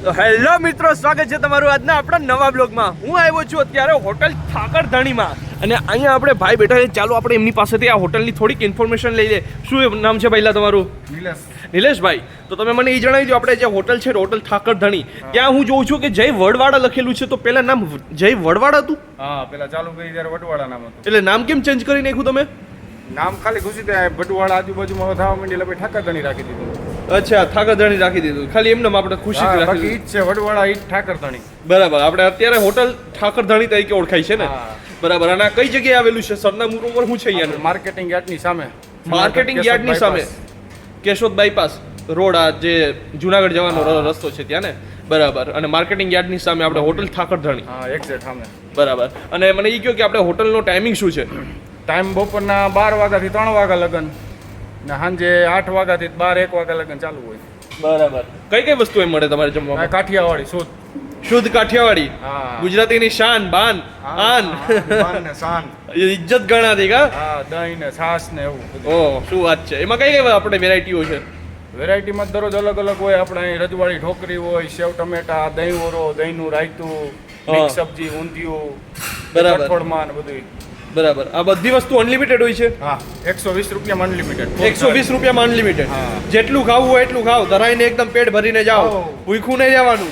Hello મિત્રો સ્વાગત છે તમારું આજના આપણા નવા બ્લોગમાં. હું આવ્યો છું અત્યારે હોટલ ઠાકર ધણીમાં અને અહીંયા આપણે ભાઈ બેઠા છે. ચાલો આપણે એમની પાસેથી આ હોટલની થોડીક ઇન્ફોર્મેશન લઈ લે શું નામ છે પહેલાં તમારું? નિલેશ. નિલેશભાઈ. તો તમે મને એ જણાવી દો આપણે જે હોટલ છે હોટલ ઠાકર ધણી ત્યાં હું જોઉં છું કે જય વડવાડા લખેલું છે. તો પહેલાં નામ જય વડવાડા હતું હા પેલા ચાલુ કરી ત્યારે વડવાડા નામ હતું. એટલે નામ કેમ ચેન્જ કરી નાખ્યું તમે? નામ ખાલી ખુશી ત્યાં વડવાડા આજુબાજુમાં થવા માંડી એટલે ઠાકર ધણી રાખી દીધું. અચ્છા ઠાકર ધણી રાખી દીધું. ખાલી એમને આપણે ખુશી હા, રાખી છે વડવાળા ઈ જ ઠાકરધણી. બરાબર આપણે અત્યારે હોટલ ઠાકર ધણી તરીકે ઓળખાય છે ને? બરાબર અને કઈ જગ્યાએ આવેલું છે? સરનામું ઉપર શું છે અહીંયા માર્કેટિંગ યાર્ડની સામે. માર્કેટિંગ યાર્ડની સામે. કેશોદ બાયપાસ રોડ આ જે જુનાગઢ જવાનો રસ્તો છે ત્યાં ને? બરાબર અને માર્કેટિંગ યાર્ડની સામે આપણે હોટલ ઠાકરધણી. હા એક્ઝેક્ટ સામે. બરાબર અને મને એ કહ્યું કે આપણે હોટલનો ટાઈમિંગ શું છે? ટાઈમ બપોરના બાર વાગ્યાથી ત્રણ વાગ્યા લગન. ને સાંજે આઠ વાગ્યાથી બાર એક વાગ્યા લગન ચાલુ હોય. બરાબર. કઈ કઈ વસ્તુ એમ મળે તમારે જમવા કાઠિયાવાડી શુદ્ધ. શુદ્ધ કાઠિયાવાડી. ગુજરાતીની શાન બાન આન. પાન ને સાન ઇજ્જત ગણાતી કા? હા દહીં ને છાસ ને એવું બધું. ઓ શું વાત છે. એમાં કઈ કઈ આપણે વેરાયટીઓ છે? વેરાયટીમાં દરરોજ અલગ અલગ હોય. આપણે અહીં રજવાડી ઢોકરી હોય સેવ ટમેટા દહીં ઓરો દહીંનું રાયતું મિક્સ સબ્જી ઊંધિયું બરાબર. બધું બરાબર. આ બધી વસ્તુ અનલિમિટેડ હોય છે? હા એકસો વીસ રૂપિયામાં અનલિમિટેડ એકસો વીસ રૂપિયામાં અનલિમિટેડ જેટલું ખાવું હોય એટલું ખાવ ધરાઈને એકદમ પેટ ભરીને જાઓ. ભૂખું ભૂખ્યું નહીં જવાનું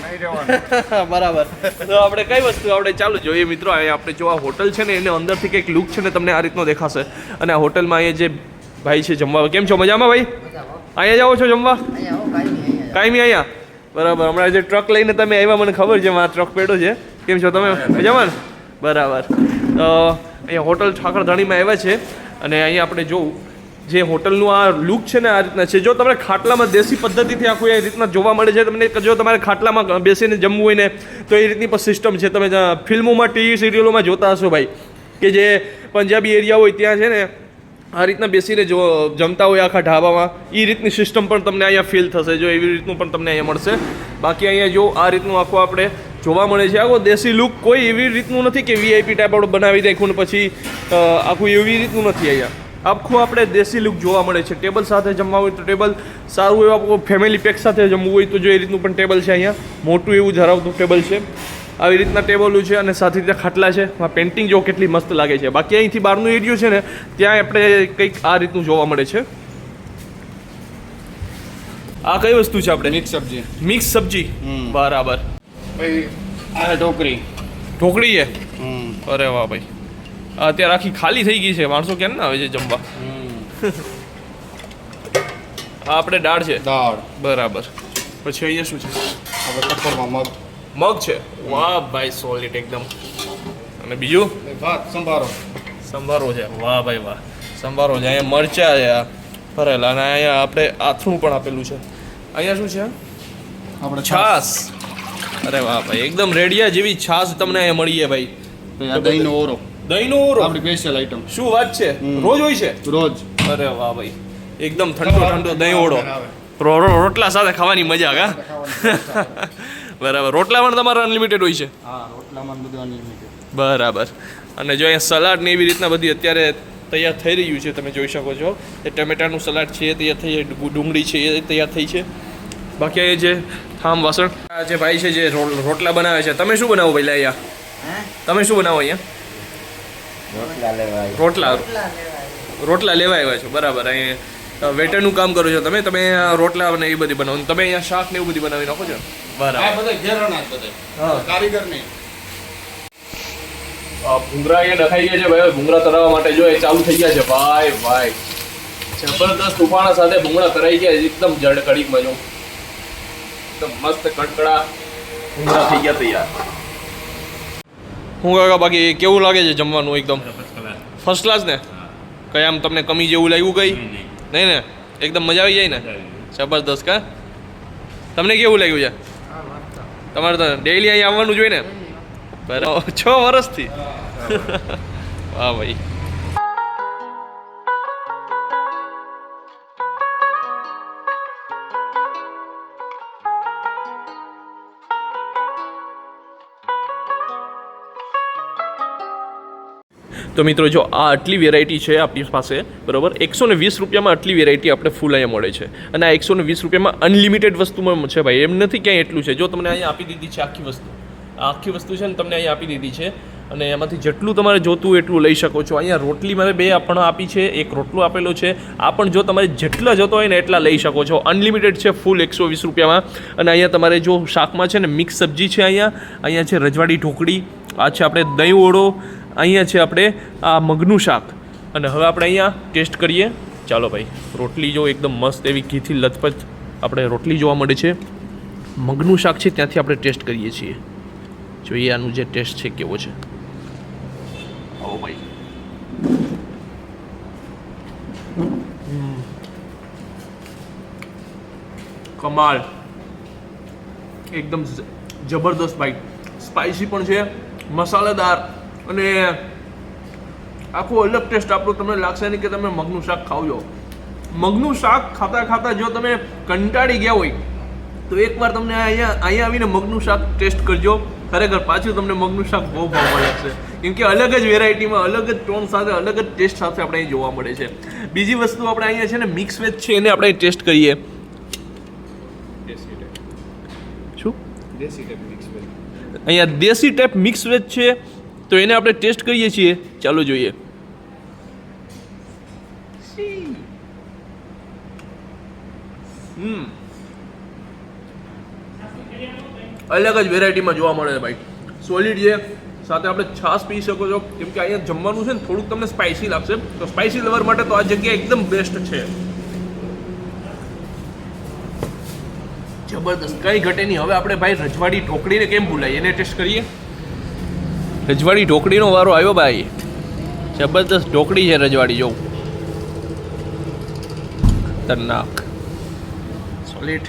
બરાબર. તો આપણે કઈ વસ્તુ આપણે ચાલુ જોઈએ મિત્રો? અહીંયા આપણે જો આ હોટલ છે ને એને અંદરથી કંઈક લુક છે ને તમને આ રીતનો દેખાશે. અને આ હોટલમાં અહીંયા જે ભાઈ છે જમવા. કેમ છો? મજામાં ભાઈ? અહીંયા જાઓ છો જમવા? કાયમી અહીંયા. બરાબર. હમણાં જે ટ્રક લઈને તમે આવ્યા મને ખબર છે આ ટ્રક પેડો છે. કેમ છો તમે? મજામાં બરાબર. તો અહીંયા હોટલ ઠાકરધાણીમાં આવ્યા છે અને અહીંયા આપણે જોવું જે હોટલનું આ લુક છે ને આ રીતના છે, જો તમને ખાટલામાં દેશી પદ્ધતિથી આખું એ રીતના જોવા મળે છે, તમને જો તમારે ખાટલામાં બેસીને જમવું હોય ને, તો એ રીતની પણ સિસ્ટમ છે. તમે ફિલ્મોમાં ટીવી સિરિયલોમાં જોતા હશો ભાઈ, કે જે પંજાબી એરિયા હોય ત્યાં છે ને, આ રીતના બેસીને જો જમતા હોય આખા ઢાબામાં એ રીતની સિસ્ટમ પણ તમને અહીંયા ફીલ થશે, જો એવી રીતનું પણ તમને અહીંયા મળશે. બાકી અહીંયા જો આ રીતનું આખું આપણે જોવા મળે છે. આખો દેશી લુક કોઈ એવી રીતનું નથી કે વીઆઈપી ટાઈપ આપણે બનાવી નાખ્યું ને પછી આખું એવી રીતનું નથી અહીંયા. આખું આપણે દેશી લુક જોવા મળે છે. ટેબલ સાથે જમવા હોય તો ટેબલ સારું એવું ફેમિલી પેક સાથે જમવું હોય તો જો એ રીતનું પણ ટેબલ છે અહીંયા. મોટું એવું ધરાવતું ટેબલ છે. આવી રીતના ટેબલો છે અને સાથે ત્યાં ખાટલા છે. આ પેન્ટિંગ જો કેટલી મસ્ત લાગે છે. બાકી અહીંથી બહારનું એરિયો છે ને ત્યાં આપણે કંઈક આ રીતનું જોવા મળે છે. આ કઈ વસ્તુ છે આપણે? મિક્સ સબ્જી. મિક્સ સબ્જી. બરાબર. પછી આ ઢોકરી ઢોકળી છે હમ. અરે વાહ ભાઈ. આ અત્યારે આખી ખાલી થઈ ગઈ છે માણસો કેમ ના આવે છે જમવા? આ આપણે દાળ છે? દાળ. બરાબર. પછી અહીંયા શું છે? આપણે મગ. મગ છે? વાહ ભાઈ સોલિડ એકદમ. અને બીજું? ભાત સંભારો. સંભારો છે. વાહ ભાઈ વાહ. સંભારો છે. અહીંયા મરચા છે આ ભરેલા અને અહીંયા આપણે આથરું પણ આપેલું છે. અહીંયા શું છે? આપણે છાસ અરે વાહ ભાઈ એકદમ રેડિયા જેવી છાસ તમને અહીંયા મળી છે ભાઈ. આ દહીંનો ઓરો. દહીંનો ઓરો? આપણી સ્પેશિયલ આઈટમ શું વાત છે? રોજ હોય છે? રોજ. અરે વાહ ભાઈ એકદમ ઠંડો ઠંડો દહીં ઓળો. રોટલા સાથે ખાવાની મજા કા બરાબર રોટલા પણ તમારા અનલિમિટેડ હોય છે. હા રોટલામાં બધું અનલિમિટેડ બરાબર. અને જો અહીંયા સલાડ ને એવી રીતના બધી અત્યારે તૈયાર થઈ રહ્યું છે તમે જોઈ શકો છો. એ ટમેટાનું સલાડ છે એ તૈયાર થઈ ડુંગ- ડુંગળી છે એ તૈયાર થઈ છે. બાકી જે થામ વાસણ. આ જે ભાઈ છે જે રોટલા બનાવે છે તમે શું બનાવો પહેલાં અહીંયા તમે શું બનાવો અહીંયા? રોટલા રોટલા. લેવા આવ્યા છો બરાબર. અહીંયા વેટરનું કામ કરો છો તમે તમે રોટલા ને એ બધી બનાવો. તમે અહીંયા શાક ને એવું બધી બનાવી નાખો છો? બરાબર. કારીગર નહીં. ભૂંગરા અહીંયા નખાઈ ગયા છે ભાઈ. ભૂંગરા તરાવવા માટે જો એ ચાલુ થઈ ગયા છે. ભાઈ ભાઈ. જબરદસ્ત ઉફાણા સાથે ભૂંગળા તરાઈ ગયા એકદમ જડ કડીકમાં જો એકદમ મસ્ત કડકડા ભૂંગળા થઈ ગયા તૈયાર. હું કાકા બાકી કેવું લાગે છે જમવાનું એકદમ? ફર્સ્ટ ક્લાસ ને? કઈ આમ તમને કમી જેવું લાગ્યું કઈ? નહીં ને? એકદમ મજા આવી જાય ને? જબરદસ્ત કા? તમને કેવું લાગ્યું છે? તમારે તો ડેઈલી અહીં આવવાનું જોઈએ ને? બરાબર. છ વર્ષથી? વાહ ભાઈ. તો મિત્રો, જો આ આટલી વેરાયટી છે આપણી પાસે, બરાબર? એકસો ને વીસ રૂપિયામાં આટલી વેરાયટી આપણે ફૂલ અહીંયા મળે છે. અને આ એકસો ને વીસ રૂપિયામાં અનલિમિટેડ વસ્તુમાં છે ભાઈ. એમ નથી ક્યાંય એટલું છે. જો તમને અહીંયા આપી દીધી છે આખી વસ્તુ. આખી વસ્તુ છે ને તમને અહીંયા આપી દીધી છે. અને એમાંથી જેટલું તમારે જોતું એટલું લઈ શકો છો. અહીંયા રોટલી મારે બે પણ આપી છે. એક રોટલો આપેલો છે. આ પણ જો તમારે જેટલા જોતો હોય ને એટલા લઈ શકો છો. અનલિમિટેડ છે ફૂલ એકસો વીસ રૂપિયામાં. અને અહીંયા તમારે જો શાકમાં છે ને મિક્સ સબ્જી છે અહીંયા. અહીંયા છે રજવાડી ઢોકળી. આ છે આપણે દહીં ઓળો. અહીંયા છે આપણે આ મગનું શાક. અને હવે આપણે અહીંયા ટેસ્ટ કરીએ. ચાલો ભાઈ, રોટલી જો એકદમ મસ્ત એવી ઘીથી લથપથ આપણે રોટલી જોવા મળે છે. મગનું શાક છે ત્યાંથી આપણે ટેસ્ટ કરીએ છીએ. જોઈએ આનું જે ટેસ્ટ છે કેવો છે. આવો ભાઈ. કમાલ. એકદમ જબરદસ્ત બાઈટ સ્પાઇસી પણ છે. મસાલેદાર. અને આખો અલગ ટેસ્ટ આપણો તમને લાગશે નહીં કે તમે મગનું શાક ખાવજો મગનું શાક ખાતા ખાતા જો તમે કંટાળી ગયા હોય તો એકવાર તમને અહીંયા અહીંયા આવીને મગનું શાક ટેસ્ટ કરજો. ખરેખર પાછું તમને મગનું શાક બહુ ભાવવા લાગશે. કેમ કે અલગ જ વેરાયટીમાં અલગ જ ટોન સાથે અલગ જ ટેસ્ટ સાથે આપણે અહીં જોવા મળે છે. બીજી વસ્તુ આપણે અહીંયા છે ને મિક્સ વેજ છે એને આપણે ટેસ્ટ કરીએ. શું? અહીંયા દેશી ટાઈપ મિક્સ વેજ છે તો એને આપણે ટેસ્ટ કરીએ છીએ. ચાલો જોઈએ. અલગ જ વેરાયટીમાં જોવા મળે છે ભાઈ. સોલિડ છે. સાથે આપણે છાશ પી શકો છો. કેમ કે અહીંયા જમવાનું છે ને થોડુંક તમને સ્પાઇસી લાગશે. તો સ્પાઇસી લવર માટે તો આ જગ્યા એકદમ બેસ્ટ છે. જબરદસ્ત. કઈ ઘટે નહીં. હવે આપણે ભાઈ રજવાડી ઢોકળીને કેમ ભૂલાય એને ટેસ્ટ કરીએ. રજવાડી ઢોકળીનો વારો આવ્યો ભાઈ. જબરદસ્ત ઢોકળી છે રજવાડી જોઉં ખતરનાક. સોલિડ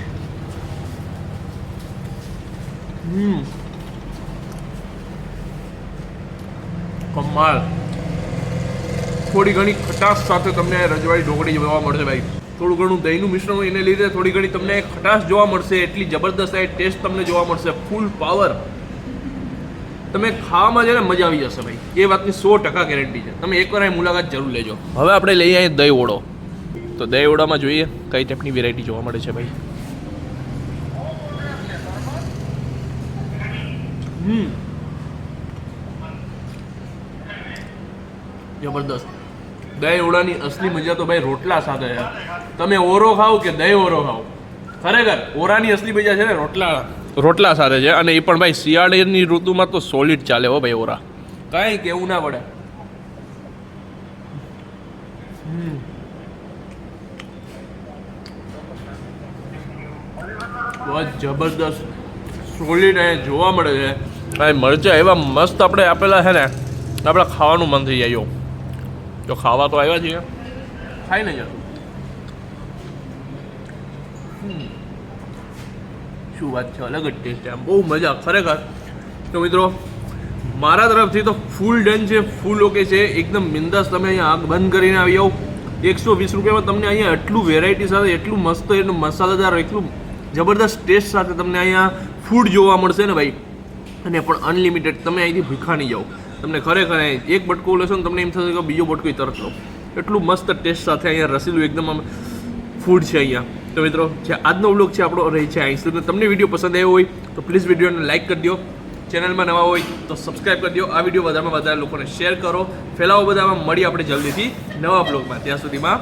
હમ. કમાલ. થોડી ઘણી ખટાશ સાથે તમને રજવાડી ઢોકળી જોવા મળશે ભાઈ. થોડું ઘણું દહીંનું મિશ્રણ એને લીધે થોડી ઘણી તમને ખટાશ જોવા મળશે. એટલી જબરદસ્ત ટેસ્ટ તમને જોવા મળશે. ફૂલ પાવર તમે ખાવામાં છે ને મજા આવી જશે ભાઈ. એ વાતની સો ટકા ગેરંટી છે. તમે એકવાર અહીં મુલાકાત જરૂર લેજો. હવે આપણે લઈએ અહીં દહીં ઓળો તો દહીં ઓળામાં જોઈએ કઈ ટાઈપની વેરાયટી જોવા મળે છે ભાઈ. હમ. જબરદસ્ત. દહીં ઓળાની અસલી મજા તો ભાઈ રોટલા સાથે છે. તમે ઓરો ખાઓ કે દહીં ઓરો ખાઓ? ખરેખર ઓરાની અસલી મજા છે ને રોટલા. રોટલા સાથે છે અને એ પણ ભાઈ શિયાળાની ઋતુમાં તો સોલિડ ચાલે હો ભાઈ ઓરા. કાંઈ કેવું ના પડે જબરદસ્ત સોલિડ અહીંયા જોવા મળે છે. ભાઈ મરચા એવા મસ્ત આપણે આપેલા છે ને, આપણે ખાવાનું મન થઈ જાય તો ખાવા તો આવ્યા છીએ. ખાઈ ને યાર હમ. શું વાત છે, અલગ જ ટેસ્ટ છે, આમ બહુ મજા, ખરેખર. તો મિત્રો, મારા તરફથી તો ફૂલ ડન છે ફૂલ ઓકે છે. એકદમ બિંદાસ તમે અહીંયા આગ બંધ કરીને આવી આવો એકસો વીસ રૂપિયામાં તમને અહીંયા એટલું વેરાયટી સાથે, એટલું મસ્ત, એટલું મસાલેદાર, એટલું જબરદસ્ત ટેસ્ટ સાથે તમને અહીંયા ફૂડ જોવા મળશે ને ભાઈ. અને પણ અનલિમિટેડ તમે અહીંથી ભૂખા જાઓ. તમને ખરેખર એક બટકો લેશો ને તમને એમ થશે કે બીજો બટકો તરત લો. એટલું મસ્ત ટેસ્ટ સાથે અહીંયા રસીલું એકદમ ફૂડ છે અહીંયા. તો મિત્રો, જે આજનો વ્લોગ છે આપણો, રહી છે અહીં સુધી તમને વીડિયો પસંદ આવ્યો હોય, તો પ્લીઝ વિડીયોને લાઇક કરી દો. ચેનલમાં નવા હોય, તો સબસ્ક્રાઈબ કરી દો. આ વીડિયો વધારેમાં વધારે લોકોને શેર કરો. ફેલાવો બધામાં. મળી આપણે જલ્દીથી નવા બ્લોગમાં ત્યાં સુધીમાં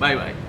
બાય બાય